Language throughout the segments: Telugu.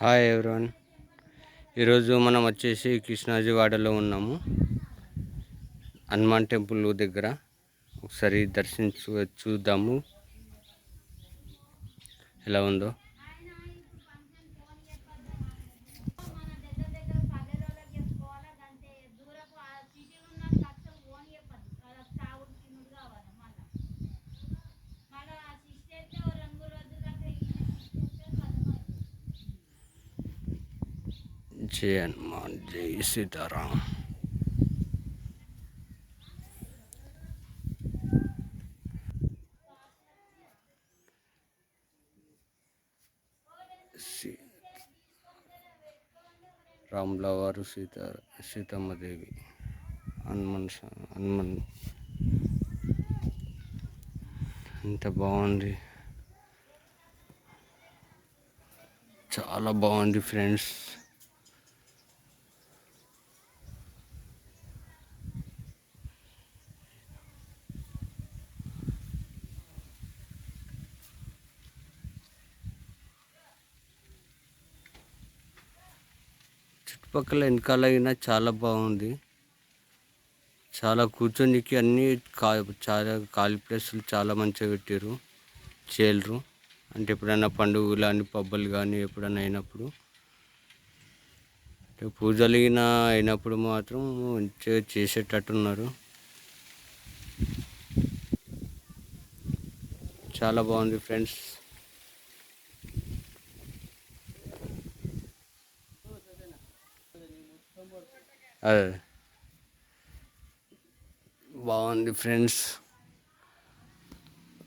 హాయ్ ఎవరోన్ ఈరోజు మనం వచ్చేసి కృష్ణాజీవాడలో ఉన్నాము. హనుమాన్ టెంపుల్ దగ్గర ఒకసారి దర్శించు చూద్దాము. ఎలా ఉందో? జై హనుమాన్ జై సీతారాం. సీ- రాముల వారు సీత సీతమ్మదేవి. హనుమన్ హనుమన్. ఎంత బాగుంది. చాలా బాగుంది ఫ్రెండ్స్. చుట్టుపక్కల వెనకాల అయినా చాలా బాగుంది. చాలా కూర్చోనికి అన్నీ కా చాలా ఖాళీ ప్లేసులు చాలా మంచిగా పెట్టారు చేయలేరు అంటే ఎప్పుడైనా పండుగలు కానీ పబ్బలు కానీ ఎప్పుడైనా అయినప్పుడు. అంటే పూజలు అయినా అయినప్పుడు మాత్రం మంచిగా చేసేటట్టున్నారు. చాలా బాగుంది ఫ్రెండ్స్. అదే. బాగుంది ఫ్రెండ్స్.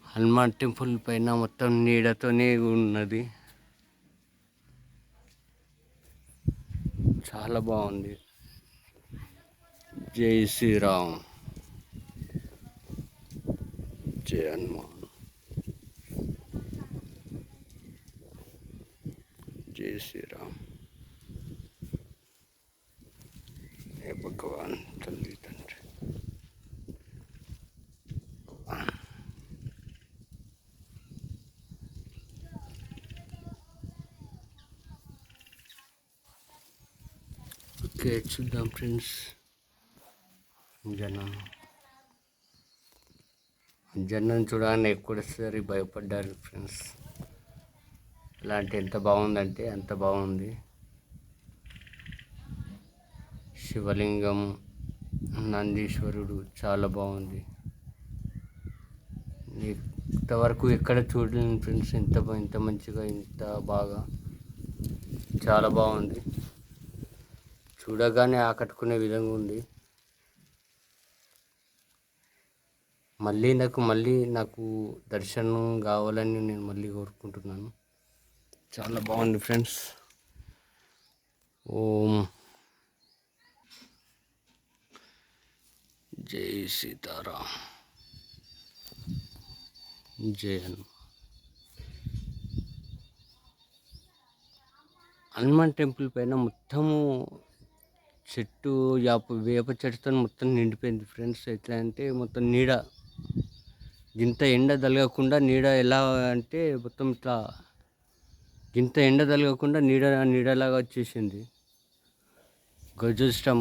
హనుమాన్ టెంపుల్ పైన మొత్తం నీడతోనే ఉన్నది. చాలా బాగుంది. జై శ్రీరామ్. జై హనుమాన్. జై శ్రీరామ్. હે భగవాన్ తండ్రి తండ్రి ఓకే చూద్దాం ఫ్రెండ్స్ జనం జనం చూడాలని ఎక్కడసరి భయపడ్డారు ఫ్రెండ్స్ ఇలాంటి ఎంత బాగుందంటే అంత బాగుంది శివలింగం నందీశ్వరుడు చాలా బాగుంది. ఇంతవరకు ఎక్కడ చూడలేని ఫ్రెండ్స్ ఇంత ఇంత మంచిగా ఇంత బాగా. చాలా బాగుంది. చూడగానే ఆకట్టుకునే విధంగా ఉంది. మళ్ళీ నాకు మళ్ళీ నాకు దర్శనం కావాలని నేను మళ్ళీ కోరుకుంటున్నాను. చాలా బాగుంది ఫ్రెండ్స్. ఓం. జై సీతారాం. జై హనుమాన్. హనుమాన్ టెంపుల్ పైన మొత్తము చెట్టు యాప వేప చెట్టుతో మొత్తం నిండిపోయింది ఫ్రెండ్స్. ఎట్లా అంటే మొత్తం నీడ ఇంత ఎండ తలగకుండా నీడ ఎలా అంటే మొత్తం ఇట్లా ఇంత ఎండ తలగకుండా నీడ నీడలాగా వచ్చేసింది. గజస్టం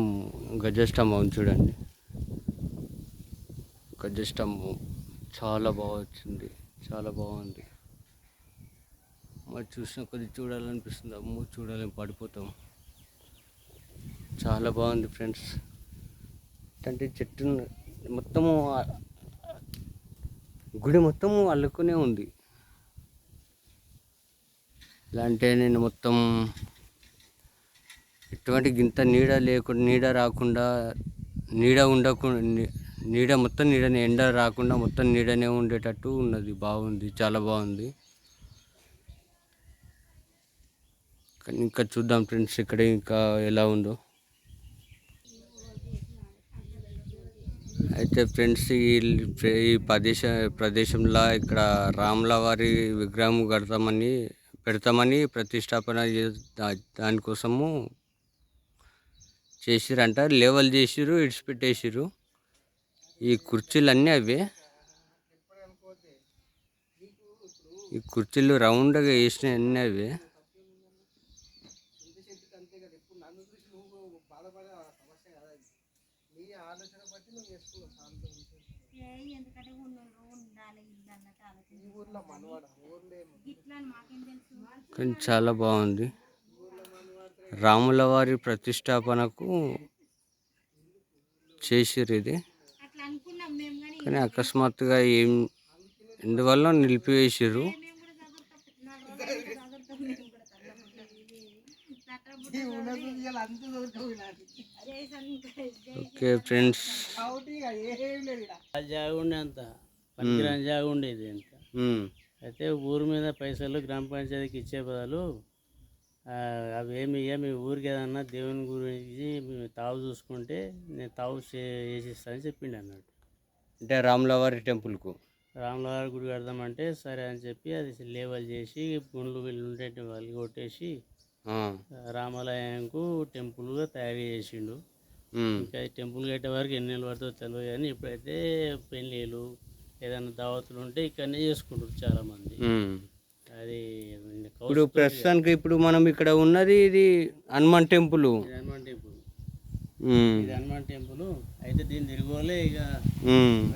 గజస్తంభం చూడండి. ఒక జస్ట్ చాలా బాగా వచ్చింది చాలా బాగుంది. మరి చూసిన కొద్ది చూడాలనిపిస్తుంది అమ్మో చూడాలని పడిపోతాం. చాలా బాగుంది ఫ్రెండ్స్. అంటే చెట్టు మొత్తము గుడి మొత్తము అల్లుకునే ఉంది. ఎలా అంటే నేను మొత్తం ఎటువంటి గింత నీడ లేకుండా నీడ రాకుండా నీడ ఉండకుండా నీడ మొత్తం నీడనే ఎండ రాకుండా మొత్తం నీడనే ఉండేటట్టు ఉన్నది. బాగుంది చాలా బాగుంది. కానీ ఇంకా చూద్దాం ఫ్రెండ్స్ ఇక్కడ ఇంకా ఎలా ఉందో. అయితే ఫ్రెండ్స్ ఈ ఈ ప్రదేశ ప్రదేశంలో ఇక్కడ రాముల వారి విగ్రహం కడతామని పెడతామని ప్రతిష్టాపన చే- దా- దానికోసము చేసిరంట. లెవెల్ చేసిరు ఇడిచిపెట్టేసిరు ఈ కుర్చీలన్నీ అవి. ఈ కుర్చీలు రౌండ్గా వేసినవన్నీ అవి. కానీ చాలా బాగుంది. రాముల వారి ప్రతిష్టాపనకు చేసిరు ఇది. కానీ అకస్మాత్తుగా ఏం ఎందువల్ల నిలిపివేసిర్రు? Okay friends. ఆ జాగా ఉండే అంత పనికిరాని జాగా ఉండేది అంత అయితే ఊరు మీద పైసలు గ్రామ పంచాయతీకి ఇచ్చే బదులు అవి ఏమి ఏమి ఊరికి ఏదన్నా దేవుని గురించి మేము తావు చూసుకుంటే నేను తావు చే- చేసిస్తానని చెప్పిండు అన్నట్టు అంటే రాముల వారి టెంపుల్కు. రాములవారి గుడి కడదామంటే సరే అని చెప్పి అది లేవల్ చేసి గుండ్లు వీళ్ళు ఉంటే వాళ్ళు కొట్టేసి రామాలయంకు టెంపుల్గా తయారు చేసిండు. ఇంకా టెంపుల్ కట్టే వరకు ఎన్ని నెలలు పడుతుందో తెలియదు కానీ ఇప్పుడైతే పెళ్ళిళ్ళు ఏదైనా దావతులు ఉంటే ఇక్కడనే చేసుకుంటారు చాలామంది. ఉమ్. అది ఇప్పుడు ప్రస్తుతానికి ఇప్పుడు మనం ఇక్కడ ఉన్నది ఇది హనుమాన్ టెంపుల్. హనుమాన్ టెంపుల్. ఇది హనుమాన్ టెంపుల్. అయితే దీని తిరుగులే ఇక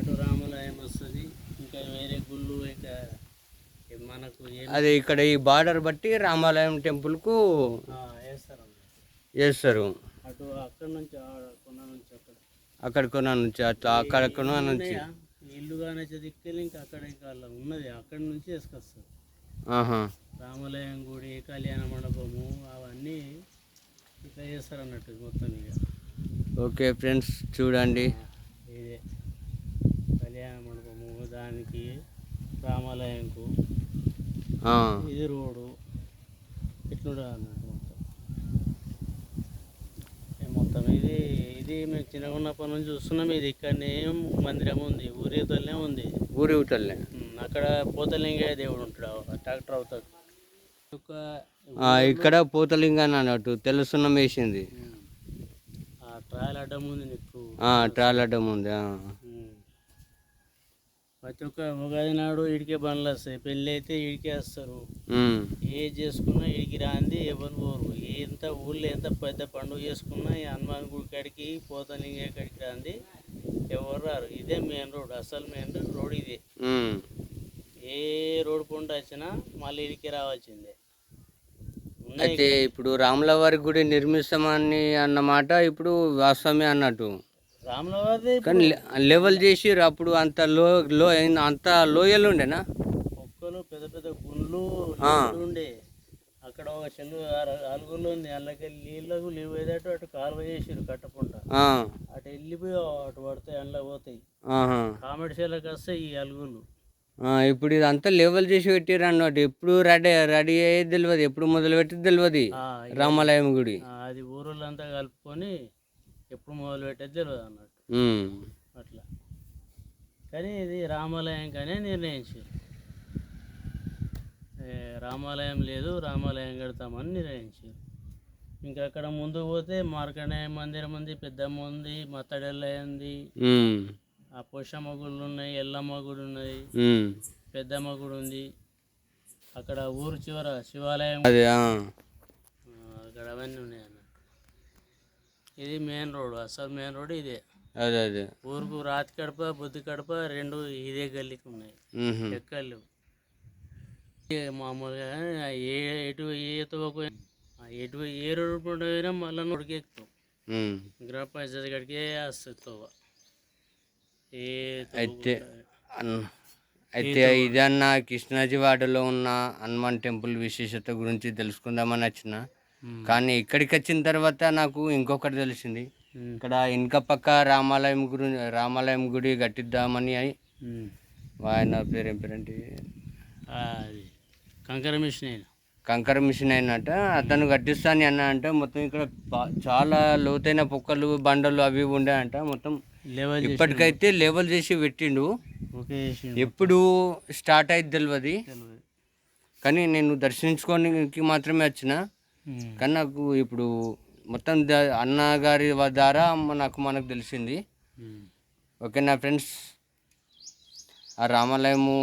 అటు రామాలయం వస్తుంది. ఇంకా వేరే గుళ్ళు ఇంకా మనకు అది ఇక్కడ ఈ బార్డర్ బట్టి రామాలయం టెంపుల్కు వేస్తారు. చేస్తారు అటు అక్కడ నుంచి కొన నుంచి అక్కడ. అక్కడ కొన నుంచి అట్లా అక్కడ కొన నుంచి? ఇల్లు కానీ దిక్కెళ్ళి ఇంకా అక్కడ ఇంకా ఉన్నది. అక్కడ నుంచి వేసుకొస్తారు. ఆహా. రామాలయం గుడి కళ్యాణ మండపము అవన్నీ ఇట్లా చేస్తారు అన్నట్టు మొత్తం ఇక. ఓకే ఫ్రెండ్స్ చూడండి. ఇదే కళ్యాణ మండపము దానికి రామాలయంకు ఇది రోడ్డు. ఇట్లుండదు అన్నట్టు మొత్తం. ఇది ఇది మేము చిన్నగా ఉన్నప్పటి నుంచి చూస్తున్నాం. ఇది ఇక్కడనే మందిరం ఉంది ఊరితోనే ఉంది. ఊరి ఊటల్లే ఉమ్, అక్కడ పోతలింగయ్య దేవుడు ఉంటాడు ట్రాక్టర్ అవుతాడు ఇక్కడ పోతలింగాన్ని అన్నట్టు తెలుసున్నం వేసింది ట్రాయల్ అడ్డం ఉంది నీకు. ఆ, ట్రాల్ అడ్డం ఉంది. ప్రతి ఒక్క ఉగాది నాడు ఇడికే బండ్లు వస్తాయి. పెళ్ళి అయితే ఇడికే వస్తారు. ఏ చేసుకున్నా ఇడికి రాంది ఎవరు పోరు. ఎంత ఊళ్ళో ఎంత పెద్ద పండుగ చేసుకున్నా ఈ హనుమాన్ గుడి కాడికి పోతలింగే కాడికి రాంది ఎవరు రారు. ఇదే మెయిన్ రోడ్ అసలు మెయిన్ రోడ్ ఇదే. ఏ రోడ్ పంట వచ్చినా మళ్ళీ ఇడికి రావాల్సిందే. అయితే ఇప్పుడు రాముల వారి గుడి నిర్మిస్తామని అన్నమాట ఇప్పుడు వాస్తవమే అన్నట్టు. రాములవారి కానీ లెవెల్ చేసి అప్పుడు అంత లో లో అంత లోయలు ఉండేనా? మొక్కలు పెద్ద పెద్ద గుండ్లు ఉండే. అక్కడ ఒక చెల్లు అలుగులు ఉంది. అందులోకి నీళ్ళకు లీవ్ అయ్యేటట్టు అటు కాలువ చేసిరు కట్టకుండా. అటు వెళ్ళిపోయి అటు పడతాయి అందులో పోతాయి. కామెడీ చేలకు వస్తాయి ఈ అలుగులు ఇప్పుడు ఇదంతా లెవెల్ చేసి పెట్టారు అన్నట్టు ఎప్పుడు రెడీ రెడీ అయ్యేది తెలియదు ఎప్పుడు మొదలు పెట్టేది తెలియదు రామాలయం గుడి. అది ఊరోళ్ళంతా కలుపుకొని ఎప్పుడు మొదలు పెట్టేది తెలియదు అన్నట్టు. అట్లా. కానీ ఇది రామాలయం కానీ నిర్ణయించారు ఏ, రామాలయం లేదు రామాలయం కడతామని నిర్ణయించారు ఇంకా అక్కడ ముందుకు పోతే మార్కండేయ మందిరం ఉంది పెద్దమ్మ ఉంది మత్తడెల్లయ్య ఉంది. ఆ పోషమ్మ గుళ్ళు ఉన్నాయి ఎల్లమ్మ గుడి ఉన్నది. పెద్దమ్మ గుడి ఉంది అక్కడ ఊరు చివర శివాలయం. అదే అక్కడ అవన్నీ ఉన్నాయి అన్నట్టు ఇది మెయిన్ రోడ్ అసలు మెయిన్ రోడ్ ఇదే. అదే అదే. ఊరుకు రాతి కడప బుద్ధి కడప రెండు ఇదే గల్లీకి ఉన్నాయి. ఎక్కలు. మామూలుగా ఏ ఎటు ఏ తోకు ఆ ఎటు ఏ రోడ్డు పోయినా మళ్ళీ నోడికి ఎక్కుతాం. ఉమ్. గ్రామ పంచాయతీ కాడికే వస్తుంది తోవ. అయితే అయితే ఇదన్న కృష్ణాజివాడలో ఉన్న హనుమాన్ టెంపుల్ విశేషత గురించి తెలుసుకుందామని వచ్చిన. కానీ ఇక్కడికి వచ్చిన తర్వాత నాకు ఇంకొకటి తెలిసింది. ఇక్కడ ఇంక పక్క రామాలయం గురి రామాలయం గుడి కట్టిద్దామని ఉమ్. ఆయన పేరు ఏం పేరంటే కంకర మిషన్ అయినా? కంకర మిషన్ అయినట్ట అతను కట్టిస్తాను అన్న అంటే మొత్తం ఇక్కడ చాలా లోతైన పొక్కలు బండలు అవి ఉండే అంట మొత్తం ఇప్పటికైతే లెవెల్ చేసి పెట్టిండు ఓకే. ఎప్పుడు స్టార్ట్ అయింది తెలియదు. కానీ నేను దర్శించుకోనికి మాత్రమే వచ్చిన. కానీ నాకు ఇప్పుడు మొత్తం అన్నగారి వ- ద్వారా నాకు మనకు తెలిసింది ఉమ్. ఓకేనా ఫ్రెండ్స్ ఆ రామాలయము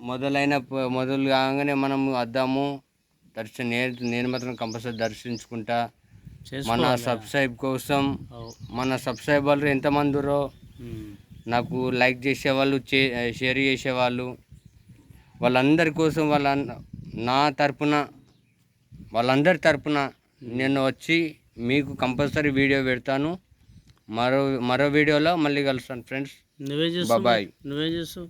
మొదలైన మొదలు కాగానే మనం వద్దాము దర్శనం నేను నేను మాత్రం కంపల్సరీ దర్శించుకుంటా మన. సబ్స్క్రైబ్ కోసం. మన సబ్స్క్రైబర్లు ఎంతమంది ఉమ్. నాకు లైక్ చేసేవాళ్ళు చే షేర్ చేసేవాళ్ళు వాళ్ళందరి కోసం వాళ్ళ నా తరపున వాళ్ళందరి తరపున నేను వచ్చి మీకు కంపల్సరీ వీడియో పెడతాను మరో మరో వీడియోలో మళ్ళీ కలుస్తాను ఫ్రెండ్స్ నువ్వేం చేస్తావు బాయ్ నువ్వేం చేస్తావు